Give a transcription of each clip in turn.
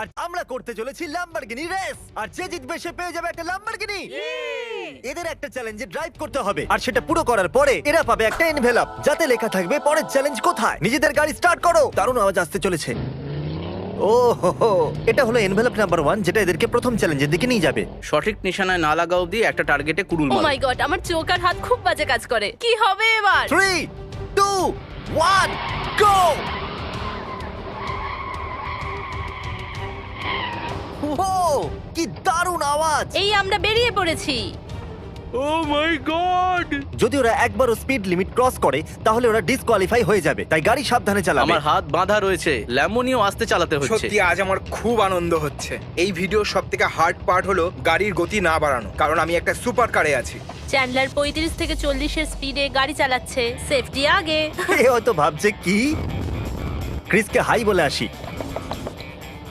আর আমরা করতে চলেছি ল্যাম্বরগিনি রেস আর যে জিতবে সে পেয়ে যাবে একটা ল্যাম্বরগিনি এদের একটা চ্যালেঞ্জে ড্রাইভ করতে হবে। আর সেটা পুরো করার পরে এরা পাবে একটা এনভেলপ যাতে লেখা থাকবে পরের চ্যালেঞ্জ কোথায়। নিজেদের গাড়ি স্টার্ট করো। দারুণ আওয়াজ আসতে চলেছে। ও হো হো। এটা হলো এনভেলপ নাম্বার ওয়ান যেটা এদেরকে প্রথম চ্যালেঞ্জের দিকে নিয়ে যাবে। সঠিক নিশানায় না লাগা অবধি একটা টার্গেটে কুড়ুল ও মারো। মাই গড আমার চোখ আর হাত খুব বাজে কাজ করে। কি হবে এবার? থ্রি টু ওয়ান গো কি দারুণ আওয়াজ। এই আমরা বেরিয়ে পড়েছি। ও মাই গড যদি ওরা একবারও স্পিড লিমিট ক্রস করে তাহলে ওরা ডিসকোয়ালিফাই হয়ে যাবে। তাই গাড়ি সাবধানে চালাবে। আমার হাত বাঁধা রয়েছে। ল্যামোনিও আসতে চালাতে হচ্ছে। সত্যি আজ আমার খুব আনন্দ হচ্ছে। এই ভিডিওর সব থেকে হার্ড পার্ট হলো গাড়ির গতি না বাড়ানো। কারণ আমি একটা সুপার কারে আছি। চ্যান্ডলার পঁয়ত্রিশ থেকে চল্লিশের স্পিডে গাড়ি চালাচ্ছে। সেফটি আগে। এ হয়তো ভাবছে কি? ক্রিসকে হাই বলে আসি।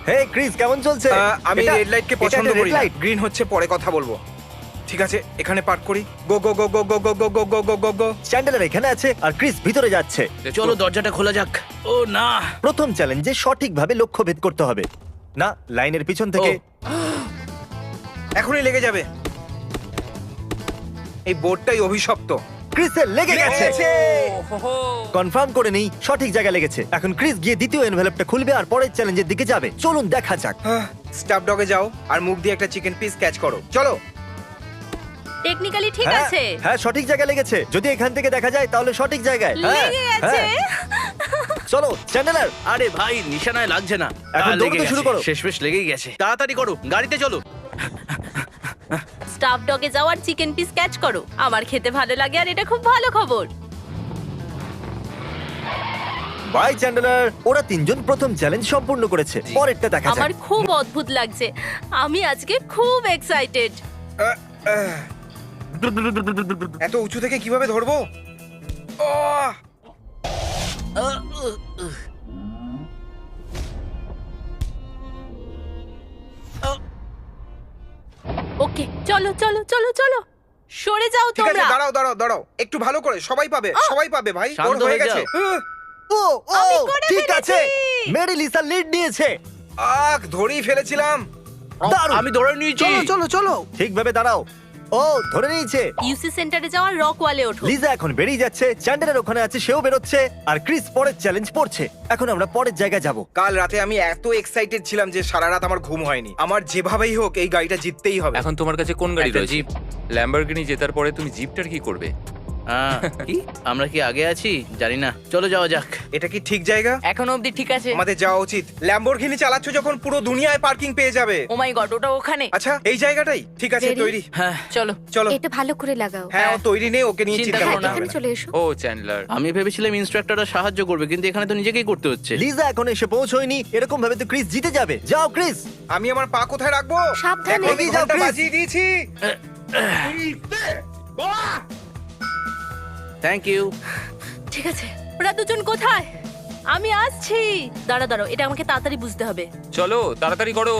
হে ক্রিস কেমন চলছে? আহ, আমি এটা- রেড লাইটকে এটা পছন্দ একটা করি red light। গ্রিন হচ্ছে পরে কথা বলব। ঠিক আছে এখানে পার্ক করি। গো গো গো গো গো গো গো গো গো গো গো গো চ্যান্ডেলার এখানে আছে আর ক্রিস ভিতরে যাচ্ছে। চলো দরজাটা খোলা যাক। ও না। প্রথম চ্যালেঞ্জে সঠিকভাবে লক্ষ্য ভেদ করতে হবে। না লাইনের পিছন থেকে। এখনই লেগে যাবে। এই বোর্ডটাই অভিশপ্ত। ক্রিসের লেগে গেছে। কনফার্ম করে নেই সঠিক জায়গায় লেগেছে। এখন ক্রিস গিয়ে দ্বিতীয় এনভেলপটা খুলবে আর পরের চ্যালেঞ্জের দিকে যাবে। চলুন দেখা যাক। স্টাফ ডগে যাও আর মুখ দিয়ে একটা চিকেন পিস ক্যাচ করো। চলো। টেকনিক্যালি ঠিক হ্যাঁ, আছে। হ্যাঁ সঠিক জায়গায় লেগেছে। যদি এখান থেকে দেখা যায় তাহলে সঠিক জায়গায়। হ্যাঁ, লেগে গেছে। হ্যাঁ। চলো চ্যান্ডেলার আরে ভাই নিশানায় লাগছে না। এখন আহ, লেগে দৌড়তে শুরু গেছে। করো। শেষমেশ লেগেই গেছে। তাড়াতাড়ি করো গাড়িতে চলো। স্টাফ ডগে যাওয়ার চিকেন পিস ক্যাচ করো। আমার খেতে ভালো লাগে আর এটা খুব ভালো খবর। বাই চ্যান্ডেলার ওরা তিনজন প্রথম চ্যালেঞ্জ সম্পূর্ণ করেছে। পরেরটা দেখা আমার খুব অদ্ভুত লাগছে। আমি আজকে খুব এক্সাইটেড আহ, আহ। এত উঁচু থেকে কীভাবে ধরবো? আহ! চলো চলো চলো চলো। সরে যাও ঠিক আছে তোমরা। দাঁড়াও দাঁড়াও দাঁড়াও। একটু ভালো করে সবাই পাবে সবাই পাবে ভাই শান্ত ওর হয়ে হয়ে গেছে। ও ও আমি করে ঠিক আছে। ফেলেছি। মেরি লিসা লিড নিয়েছে। আখ ধরেই ফেলেছিলাম। দারুণ। আমি ধরে নিয়েছি। চলো চলো। ঠিকভাবে দাঁড়াও। ও ধরে নিয়েছে। ইউসি সেন্টারে যাওয়ার রক ওয়ালে ওঠো। লিজা এখন বেরিয়ে যাচ্ছে চ্যান্ডেলের ওখানে আছে সেও বেরোচ্ছে আর ক্রিস পরের চ্যালেঞ্জ পড়ছে। এখন আমরা পরের জায়গায় যাব। কাল রাতে আমি এত এক্সাইটেড ছিলাম যে সারা রাত আমার ঘুম হয়নি। আমার যেভাবেই হোক এই গাড়িটা জিততেই হবে। এখন তোমার কাছে কোন গাড়ি একটা রয়েছে? জিপ। ল্যাম্বরগিনি জেতার পরে তুমি জিপটার কি করবে? আহ, কি? আমরা কি আগে আছি? জানি না। চলো যাওয়া যাক। এটা কি ঠিক জায়গা? এখন অবধি ঠিক আছে। আমাদের যাওয়া উচিত। ল্যাম্বরগিনি চালাচ্ছ যখন পুরো দুনিয়ায় পার্কিং পেয়ে যাবে। ও মাই গড ওটা ওখানে। আচ্ছা এই জায়গাটাই? ঠিক আছে Ready? তৈরি। হ্যাঁ। চলো। চলো। এটা ভালো করে লাগাও। হ্যাঁ ও তৈরি নেই ওকে নিয়ে চিন্তা চিন্তা করো না। এখানে চলে এসো। ও চ্যান্ডলার আমি ভেবেছিলাম ইন্সট্রাক্টররা সাহায্য করবে কিন্তু এখানে তো নিজেকেই করতে হচ্ছে। লিজা এখন এসে পৌঁছয়নি। এরকম ভাবে তো ক্রিস জিতে যাবে। যাও ক্রিস আমি আমার পা কোথায় রাখব? সাবধানে। এগিয়ে যাও, ঘণ্টা। বাজিয়ে দিয়েছি। থ্যাংক ইউ ঠিক আছে ওরা দুজন কোথায়? আমি আসছি। দাঁড়া দাঁড়াও এটা আমাকে তাড়াতাড়ি বুঝতে হবে। চলো তাড়াতাড়ি করো।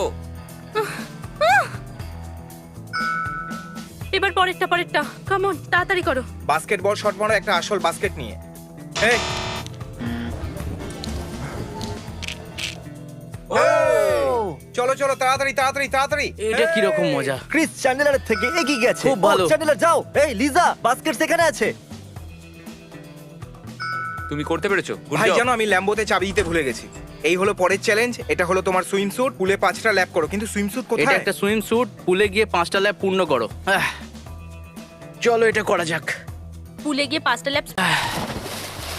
এবার পরেরটা পরেরটা। কামন তাড়াতাড়ি করো। বাস্কেটবল শট মারো একটা আসল বাস্কেট নিয়ে। এই। ও! চলো চলো তাড়াতাড়ি তাড়াতাড়ি তাড়াতাড়ি। এটা কি রকম মজা। ক্রিস চ্যান্ডেলারের থেকে এগিয়ে গেছে। খুব ভালো। ও, চ্যান্ডেলার যাও। এই লিজা বাস্কেট সেখানে আছে। তুমি করতে পেরেছ? Good ভাই job. জানো আমি ল্যাম্বোতে চাবি দিতে ভুলে গেছি। এই হলো পরের চ্যালেঞ্জ এটা হলো তোমার সুইম স্যুট পুলে পাঁচটা ল্যাপ করো। কিন্তু সুইম স্যুট এটা কোথায়? একটা সুইম স্যুট পুলে গিয়ে পাঁচটা ল্যাব পূর্ণ করো। আহ, চলো এটা করা যাক। পুলে গিয়ে পাঁচটা ল্যাব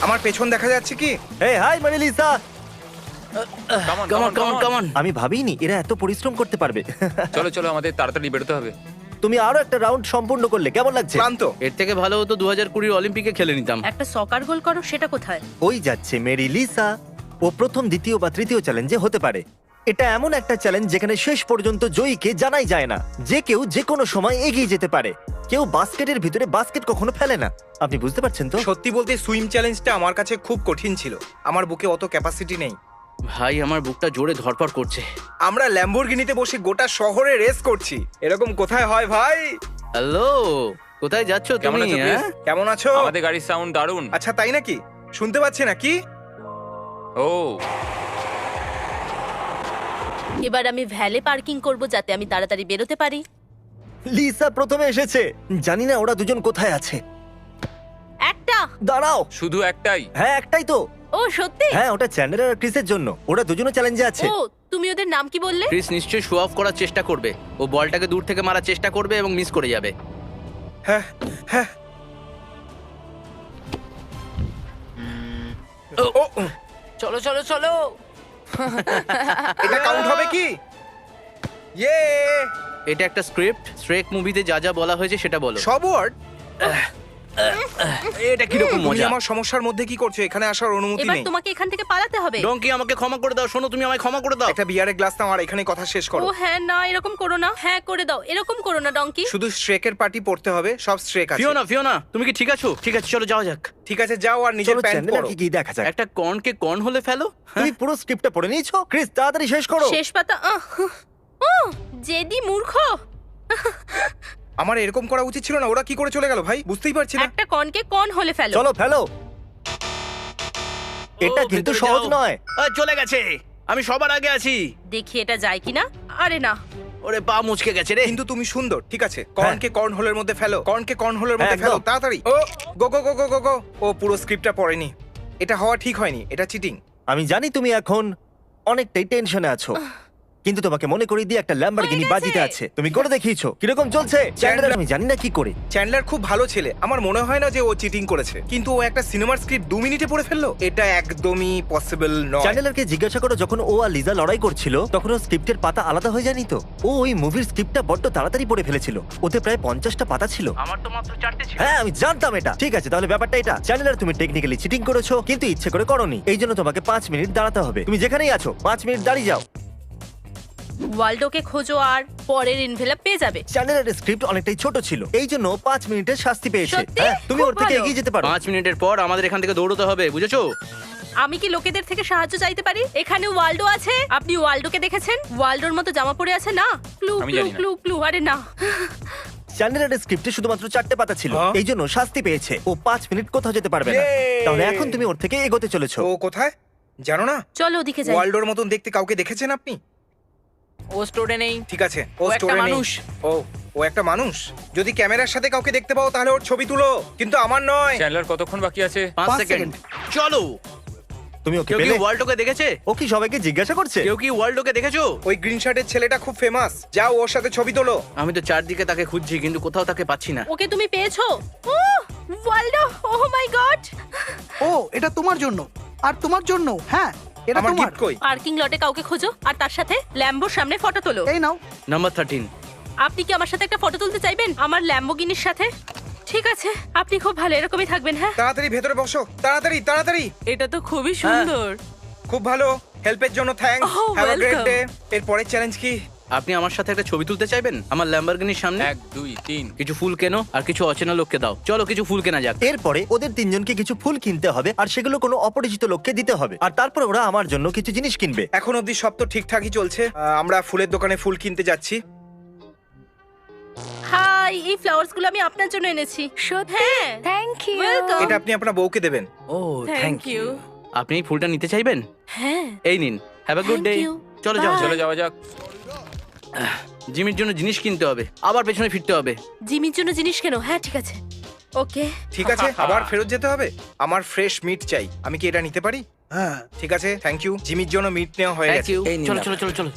আমার পেছন দেখা যাচ্ছে কি? এই hi Mary Lisa! Come on, come come on on. Come on আমি ভাবিনি এরা এত পরিশ্রম করতে পারবে। চলো চলো আমাদের তাড়াতাড়ি বেরোতে হবে। তুমি আরও একটা রাউন্ড সম্পূর্ণ করলে। কেমন লাগছে? ক্লান্ত। এর থেকে ভালো হতো দু হাজার কুড়ির অলিম্পিকে খেলে নিতাম। একটা সকার গোল করো সেটা কোথায়? ওই যাচ্ছে মেরি লিসা। ও প্রথম দ্বিতীয় বা তৃতীয় চ্যালেঞ্জে হতে পারে। এটা এমন একটা চ্যালেঞ্জ যেখানে শেষ পর্যন্ত জয়ীকে জানাই যায় না। যে কেউ যে কোনো সময় এগিয়ে যেতে পারে। কেউ বাস্কেটের ভিতরে বাস্কেট কখনো ফেলে না। আপনি বুঝতে পারছেন তো? সত্যি বলতে সুইম চ্যালেঞ্জটা আমার কাছে খুব কঠিন ছিল। আমার বুকে অত ক্যাপাসিটি নেই। ভাই আমার বুকটা জোরে ধরপড় করছে। আমরা ল্যাম্বরগিনিতে বসে গোটা শহরে রেস করছি। এরকম কোথায় হয় ভাই? হ্যালো কোথায় যাচ্ছ কেমন তুমি আছো, হ্যাঁ? Chris? কেমন আছো? আমাদের গাড়ির সাউন্ড দারুণ। আচ্ছা তাই নাকি? শুনতে পাচ্ছি নাকি ও। এবার আমি ভ্যালে পার্কিং করব যাতে আমি তাড়াতাড়ি বেরোতে পারি। লিসা প্রথমে এসেছে। জানি না ওরা দুজন কোথায় আছে। একটা! দাঁড়াও। শুধু একটাই? হ্যাঁ একটাই তো। ও সত্যি? হ্যাঁ ওটা চ্যান্ডেলার আর ক্রিসের জন্য। ওরা দুজনও চ্যালেঞ্জে আছে। ও তুমি ওদের নাম কি বললে? ক্রিস নিশ্চয়ই শো অফ করার চেষ্টা করবে। ও বলটাকে দূর থেকে মারার চেষ্টা করবে এবং মিস করে যাবে। হ্যাঁ হ্যাঁ। ও ও, চলো চলো চলো। এটা কাউন্ট হবে কি? ইয়ে এটা একটা স্ক্রিপ্ট স্ট্রেক মুভিতে যা যা বলা হয়েছে সেটা বলো। সব ওয়ার্ড এটা কীরকম তুমি মজা? আমার সমস্যার মধ্যে কি করছ? এখানে আসার অনুমতি এবার নেই। তোমাকে এখান থেকে পালাতে হবে। ডঙ্কি আমাকে ক্ষমা করে দাও। শোনো তুমি আমায় ক্ষমা করে দাও। একটা বিয়ারের গ্লাস নাও আর এখানে কথা শেষ করো। ও হ্যাঁ না এরকম করো না। হ্যাঁ করে দাও। এরকম করো না ডঙ্কি। শুধু স্ট্রেকের পার্টি পড়তে হবে সব স্ট্রেক আছে। ফিওনা ফিওনা তুমি কি ঠিক আছো? ঠিক আছে চলো যাওয়া যাক। ঠিক আছে যাও আর নিজের চলো প্যান্ট পরো। কি কি দেখা যাক। একটা কর্নকে কর্ন হলে ফেলো? তুমি পুরো স্ক্রিপ্টটা পড়ে নিয়েছো? ক্রিস তাড়াতাড়ি শেষ করো। শেষ পাতা আহ, ও জেদি মূর্খ। আমার এরকম করা উচিত ছিল না ওরা কি করে চলে গেল ভাই? বুঝতেই পারছি না। একটা কনকে কন হলে ফেলো। চলো ফেলো। এটা কিন্তু ভেতরে সহজ যাও। নয়। আহ, চলে গেছে। আমি সবার আগে আছি। দেখি এটা যায় কিনা। আরে না। ওরে পা মুচকে গেছে রে। কিন্তু তুমি সুন্দর ঠিক আছে। কর্নকে কর্ন হোলের মধ্যে ফেলো। কর্নকে কর্ন হোলের মধ্যে হ্যাঁ, ফেলো একদম। তাড়াতাড়ি। ও গো গো গো গো গো গো। ও পুরো স্ক্রিপ্টটা পড়েনি। এটা হওয়া ঠিক হয়নি এটা চিটিং আমি জানি তুমি এখন অনেকটাই টেনশনে আছো। কিন্তু তোমাকে মনে করিয়ে দিয়ে একটা ল্যাম্বরগিনি বাজিতে আছে। তুমি করে দেখিয়েছো। কীরকম চলছে? চ্যান্ডেলার আমি জানি না কি করে। চ্যান্ডলার খুব ভালো ছেলে। আমার মনে হয় না যে ও চিটিং করেছে। কিন্তু ও একটা সিনেমার স্ক্রিপ্ট দু মিনিটে পড়ে ফেলল। এটা একদমই পসিবল নয়। চ্যান্ডেলারকে জিজ্ঞাসা করো যখন ও আর লিজা লড়াই করছিল তখন ও স্ক্রিপ্টের পাতা আলাদা হয়ে যায়নি তো? ও ওই মুভির স্ক্রিপ্টটা বড্ড তাড়াতাড়ি পড়ে ফেলেছিল। ওতে প্রায় পঞ্চাশটা পাতা ছিল। আমার তো মাত্র চারটে ছিল। হ্যাঁ আমি জানতাম এটা। ঠিক আছে তাহলে ব্যাপারটা এটা। চ্যানেলার তুমি টেকনিক্যালি চিটিং করেছ কিন্তু ইচ্ছে করে করনি। এই জন্য তোমাকে পাঁচ মিনিট দাঁড়াতে হবে। তুমি যেখানেই আছো পাঁচ মিনিট দাঁড়িয়ে যাও। ওয়ার্ল্ডোকে খোঁজো আর পরের ইনভেলাপ পেয়ে যাবে। চ্যানেলের স্ক্রিপ্ট অনেকটাই ছোট ছিল। এই জন্য পাঁচ মিনিটের শাস্তি পেয়েছে। সত্যি? হ্যাঁ, তুমি খুব ওর থেকে ভালো। এগিয়ে যেতে পারো। পাঁচ মিনিটের পর আমাদের এখান থেকে দৌড়তে হবে বুঝেছ? আমি কি লোকেদের থেকে সাহায্য চাইতে পারি? এখানে ওয়ার্ল্ডো আছে। আপনি ওয়ার্ল্ডোকে দেখেছেন? ওয়ার্ল্ডোর মতো জামা পরে আছে? না। ক্লু আমি ক্লু জানি না। Clue clue. আরে না। চ্যানেলের স্ক্রিপ্টে শুধুমাত্র চারটে পাতা ছিল। হ্যাঁ? এই জন্য শাস্তি পেয়েছে। ও পাঁচ মিনিট কোথাও যেতে পারবে না। Yay! তাহলে এখন তুমি ওর থেকে এগোতে চলেছো। ও কোথায়? জানো না? চলো ওদিকে যাই। ওয়ার্ল্ডোর মতন দেখতে কাউকে দেখেছেন আপনি? ও স্টোরে নেই। ঠিক আছে ও একটা স্টোরে নেই। মানুষ। ও ও একটা মানুষ। যদি ক্যামেরার সাথে কাউকে দেখতে পাও তাহলে ওর ছবি তুলো। কিন্তু আমার নয়। চ্যান্ডলার কতক্ষণ বাকি আছে? পাঁচ পাঁচ সেকেন্ড। চলো। তুমি ওকে কেউ কি পেলে? ওয়ার্ল্ডকে দেখেছে? ও কি সবাইকে জিজ্ঞাসা করছে? কেউ কি ওয়ার্ল্ডকে দেখেছ? ওই গ্রিন শার্টের ছেলেটা খুব ফেমাস যাও ওর সাথে ছবি তোলো। আমি তো চারদিকে তাকে খুঁজছি কিন্তু কোথাও তাকে পাচ্ছি না। ওকে তুমি পেয়েছ? ও ওয়ার্ল্ডো ও মাই গড। ও এটা তোমার জন্য। আর তোমার জন্য হ্যাঁ। এটা আমার তোমার। গিফট কই? পার্কিং লটে কাউকে খোঁজো আর তার সাথে ল্যাম্বোর সামনে ফটো তোলো। এই নাও। নাম্বার থার্টিন আপনি কি আমার সাথে একটা ফটো তুলতে চাইবেন? আমার ল্যাম্বোগিনির সাথে? ঠিক আছে আপনি খুব ভালো এরকমই থাকবেন হ্যাঁ? তাড়াতাড়ি ভেতরে বসো তাড়াতাড়ি তাড়াতাড়ি। এটা তো খুবই সুন্দর। খুব ভালো হেল্পের জন্য thanks Oh, have a great welcome. Day এরপরের চ্যালেঞ্জ কি? আপনি আমার সাথে একটা ছবি তুলতে চাইবেন? আমার ল্যাম্বরগিনির সামনে? এক দুই তিন। কিছু ফুল কেনো আর কিছু অচেনা লোককে দাও। চলো কিছু ফুল কেনা যাক। এরপরে ওদের তিনজনকে কিছু ফুল কিনতে হবে আর সেগুলো কোনো অপরিচিত লোককে দিতে হবে। আর তারপর ওরা আমার জন্য কিছু জিনিস কিনবে। এখন অবধি সব তো ঠিকঠাকই চলছে। আহ, আমরা ফুলের দোকানে ফুল কিনতে যাচ্ছি। হাই এই ফ্লাওয়ার্সগুলো আমি আপনার জন্য এনেছি। হ্যাঁ। থ্যাংক ইউ ওয়েলকাম এটা আপনি আপনার বউকে দেবেন। ও থ্যাংক ইউ আপনি এই ফুলটা নিতে চাইবেন? হ্যাঁ। এই নিন। Have a good day you. চলো যাও Bye. চলো যাওয়া যাক। জিমির জন্য জিনিস কিনতে হবে আবার পেছনে ফিরতে হবে। জিমির জন্য জিনিস কেন? হ্যাঁ ঠিক আছে। ওকে। ঠিক আছে আবার ফেরত যেতে হবে? আমার ফ্রেশ মিট চাই আমি কি এটা নিতে পারি? হ্যাঁ। ঠিক আছে থ্যাংক ইউ জিমির জন্য মিট নেওয়া হয়ে গেছে। এই চলো চলো চলো চলো।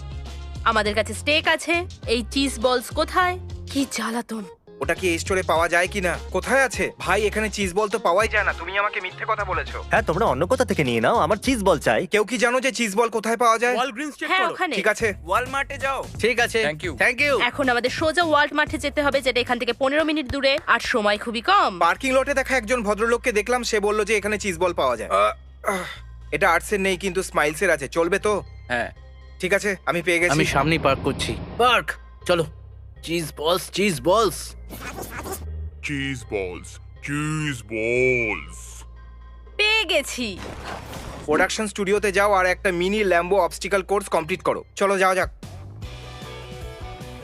আমাদের কাছে স্টেক আছে এই চিজ বলস কোথায়? কি জ্বালাতন। ওটা কি এই স্টোরে পাওয়া যায় কিনা? কোথায় আছে? ভাই এখানে চিজ বল তো পাওয়াই যায় না। তুমি আমাকে মিথ্যে কথা বলেছ। হ্যাঁ তোমরা অন্য কোথা থেকে নিয়ে নাও? আমার চিজ বল চাই। কেউ কি জানো যে চিজ বল কোথায় পাওয়া যায়? ওয়ালগ্রিনস চেক হ্যাঁ করো। ওখানে। ঠিক আছে। ওয়ালমার্টে যাও। ঠিক আছে। Thank ইউ থ্যাংক ইউ এখন আমাদের সোজা ওয়ার্ল্ড মাঠে যেতে হবে যেটা এখান থেকে পনেরো মিনিট দূরে আর সময় খুবই কম। পার্কিং লটে দেখা একজন ভদ্রলোককে দেখলাম সে বলল যে এখানে চিজ বল পাওয়া যায়। আহ, আহ, এটা আর্টসের নেই কিন্তু স্মাইলসের আছে। চলবে তো? হ্যাঁ। ঠিক আছে আমি পেয়ে গেছি। আমি সামনেই পার্ক করছি। পার্ক চলো। চিজ বলস চিজ বলস cheese balls, cheese balls. পেয়ে গেছি প্রোডাকশন স্টুডিওতে যাও আর একটা mini Lambo obstacle course complete করো। চলো যাওয়া যাক।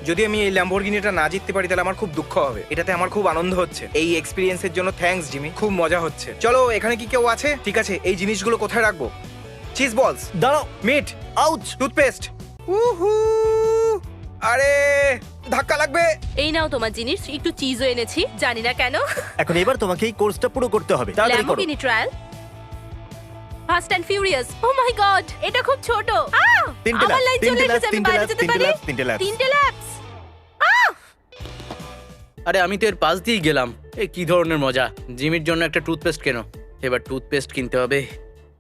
যদি আমি এই ল্যাম্বোর্গিনিটা না জিততে পারি তাহলে আমার খুব দুঃখ হবে। এটাতে আমার খুব আনন্দ হচ্ছে। এই এক্সপিরিয়েন্সের জন্য থ্যাঙ্কস জিমি। খুব মজা হচ্ছে। চলো এখানে কি কেউ আছে? ঠিক আছে এই জিনিসগুলো কোথায় রাখব? চিজ বলস দাঁড়াও। মিট আউচ টুথপেস্ট উহু। আরে! ধাক্কা লাগবে। এই নাও তোমার জিনিস একটু চিজও এনেছি জানি না কেন। এখন এবার তোমাকে এই কোর্সটা পুরো করতে হবে। তাড়াতাড়ি করো। Lamborghini trial fast and furious oh my god এটা খুব ছোট। আহ! তিনটে আমার laps, লাইন চলে তিনটে এসেছে আমি তিনটে বাইরে laps, যেতে তিনটে পারি। তিনটে ল্যাপস আরে আমি তো এর পাশ দিয়েই গেলাম। এ কি ধরনের মজা? জিমির জন্য একটা টুথপেস্ট কেন। এবার টুথপেস্ট কিনতে হবে।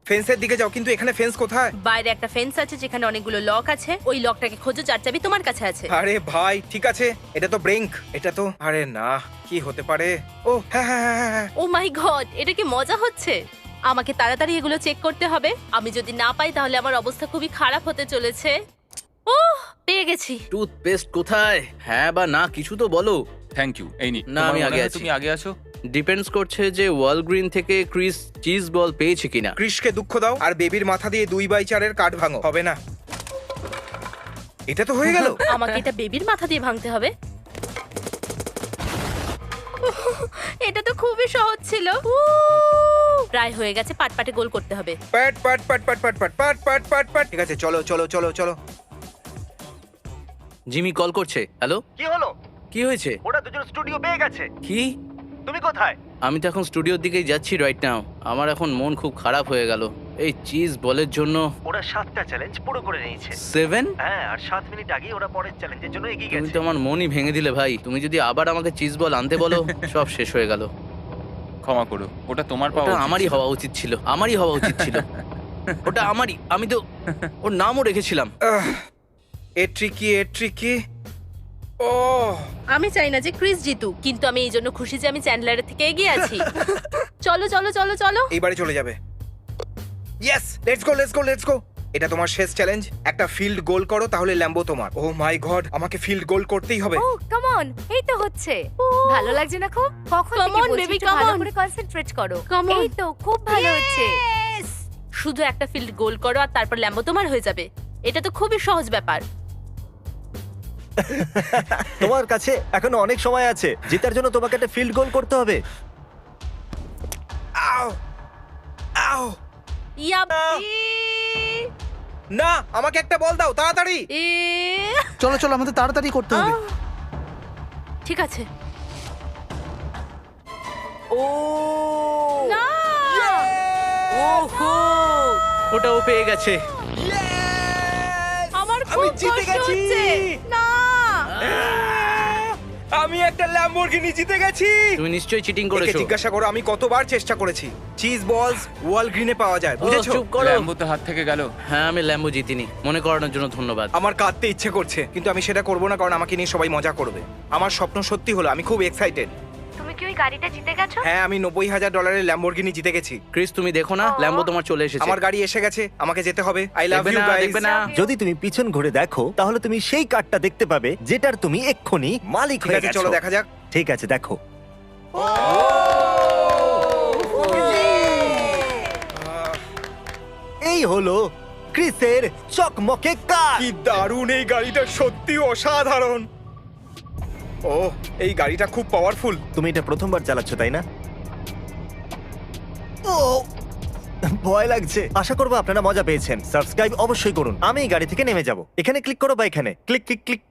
ফেন্সের দিকে যাও কিন্তু এখানে ফেন্স কোথায়? বাইরে একটা ফেন্স আছে যেখানে অনেকগুলো লক আছে। ওই লকটাকে খোঁজো যার চাবি তোমার কাছে আছে। আরে ভাই ঠিক আছে। এটা তো ব্রেঙ্ক এটা তো আরে না কি হতে পারে? ও হ্যাঁ হ্যাঁ হ্যাঁ, হ্যাঁ ও মাই গড এটা কি মজা হচ্ছে? আমাকে তাড়াতাড়ি এগুলো চেক করতে হবে। আমি যদি না পাই তাহলে আমার অবস্থা খুবই খারাপ হতে চলেছে। ও পেয়ে গেছি। টুথপেস্ট কোথায়? হ্যাঁ বা না কিছু তো বলো। থ্যাংক ইউ এই নি না, আমি আগে আছি। তুমি আগে আসো ডিপেন্ডস করছে যে ওয়াল গ্রিন থেকে ক্রিস চিজ বল পেয়েছে কিনা। ক্রিশকে দুঃখ দাও আর বেবির মাথা দিয়ে দুই বাই চারের কাঠ ভাঙো। হবে না। এটা তো হয়ে গেল। আমাকে এটা বেবির মাথা দিয়ে ভাঙতে হবে। এটা তো খুবই সহজ ছিল। উহ! প্রায় হয়ে গেছে পাটপাটে গোল করতে হবে। পাট পাট পাট পাট পাট পাট পাট পাট পাট পাট। ঠিক আছে চলো চলো চলো চলো। জিমি কল করছে। হ্যালো? কি হলো? কি হয়েছে? ওরা দুজন স্টুডিও পেয়ে গেছে। কি? তুমি কোথায়? আমি তো এখন স্টুডিওর দিকেই যাচ্ছি রাইট নাও আমার এখন মন খুব খারাপ হয়ে গেল। এই চিজ বলের জন্য। ওরা সাতটা চ্যালেঞ্জ পুরো করে নিয়েছে। সেভেন হ্যাঁ আর সাত মিনিট আগেই ওরা পরের চ্যালেঞ্জের জন্য এগিয়ে গেছে। তুমি তো আমার মনই ভেঙে দিলে ভাই। তুমি যদি আবার আমাকে চিজ বল আনতে বলো সব শেষ হয়ে গেল। ক্ষমা করো ওটা তোমার পাওয়া ওটা আমারই হওয়া উচিত ছিল। আমারই হওয়া উচিত ছিল। ওটা আমারই আমি তো ওর নামও রেখেছিলাম। এ ট্রিকি এ ট্রিকি ও। আমি চাই না যে ক্রিস জিতু কিন্তু আমি এই জন্য খুশি যে আমি চ্যান্ডলারের থেকে এগিয়ে আছি। চলো চলো চলো চলো। এইবারে চলে যাবে। Yes let's go let's go let's go এটা তোমার শেষ চ্যালেঞ্জ একটা ফিল্ড গোল করো তাহলে ল্যাম্বো তোমার। ও মাই গড আমাকে ফিল্ড গোল করতেই হবে। ও কাম অন এই তো হচ্ছে। ভালো লাগছে না খুব? কখন baby, একটু come ভালো on. করে কনসেন্ট্রেট করো. এই তো খুব ভালো হচ্ছে। শুধু একটা ফিল্ড গোল করো আর তারপর ল্যাম্বো তোমার হয়ে যাবে। এটা তো খুবই সহজ ব্যাপার। তোমার কাছে এখনও অনেক সময় আছে। জেতার জন্য তোমাকে একটা ফিল্ড গোল করতে হবে। আও! আও! না আমাকে একটা বল দাও তাড়াতাড়ি! এ! চলো চলো আমাদের তাড়াতাড়ি করতে হবে। ঠিক আছে। ও! না! ওহো! ওটা ও পেয়ে গেছে। আমার আমি খুব জিতে কষ্ট গেছি। হচ্ছে। আমি একটা ল্যাম্বরগিনি জিতে গেছি। তুমি নিশ্চয়ই চিটিং একে করেছ। জিজ্ঞাসা করো আমি কতবার চেষ্টা করেছি। চিজ বলস ওয়াল গ্রিনে পাওয়া যায় বুঝেছ? চুপ করো। ল্যাম্বো তো হাত থেকে গেল। হ্যাঁ আমি ল্যাম্বো জিতিনি। মনে করানোর জন্য ধন্যবাদ। আমার কাঁদতে ইচ্ছে করছে কিন্তু আমি সেটা করব না কারণ আমাকে নিয়ে সবাই মজা করবে। আমার স্বপ্ন সত্যি হলো আমি খুব এক্সাইটেড তুমি কি ওই গাড়িটা জিতে গেছো? হ্যাঁ আমি নব্বই হাজার ডলারের ল্যাম্বরগিনি জিতে গেছি। ক্রিস তুমি দেখো না ল্যাম্বো তোমার চলে এসেছে। আমার গাড়ি এসে গেছে আমাকে যেতে হবে। আই লাভ দেখবে ইউ না, গাইস দেখবে না। যদি তুমি পিছন ঘুরে দেখো তাহলে তুমি সেই কার্ডটা দেখতে পাবে যেটার তুমি এক্ষুনি মালিক ঠিক হয়ে আছে গেছো। চলো দেখা যাক। ঠিক আছে দেখো। এই হলো ক্রিসের চকমকে কার কি দারুণ এই গাড়িটা সত্যি অসাধারণ। ও, এই গাড়িটা খুব পাওয়ারফুল তুমি এটা প্রথমবার চালাচ্ছ, তাই না? ও, ভয় লাগছে। আশা করব আপনারা মজা পেয়েছেন। সাবস্ক্রাইব অবশ্যই করুন। আমি এই গাড়ি থেকে নেমে যাব। এখানে ক্লিক করো বা এখানে। Click click click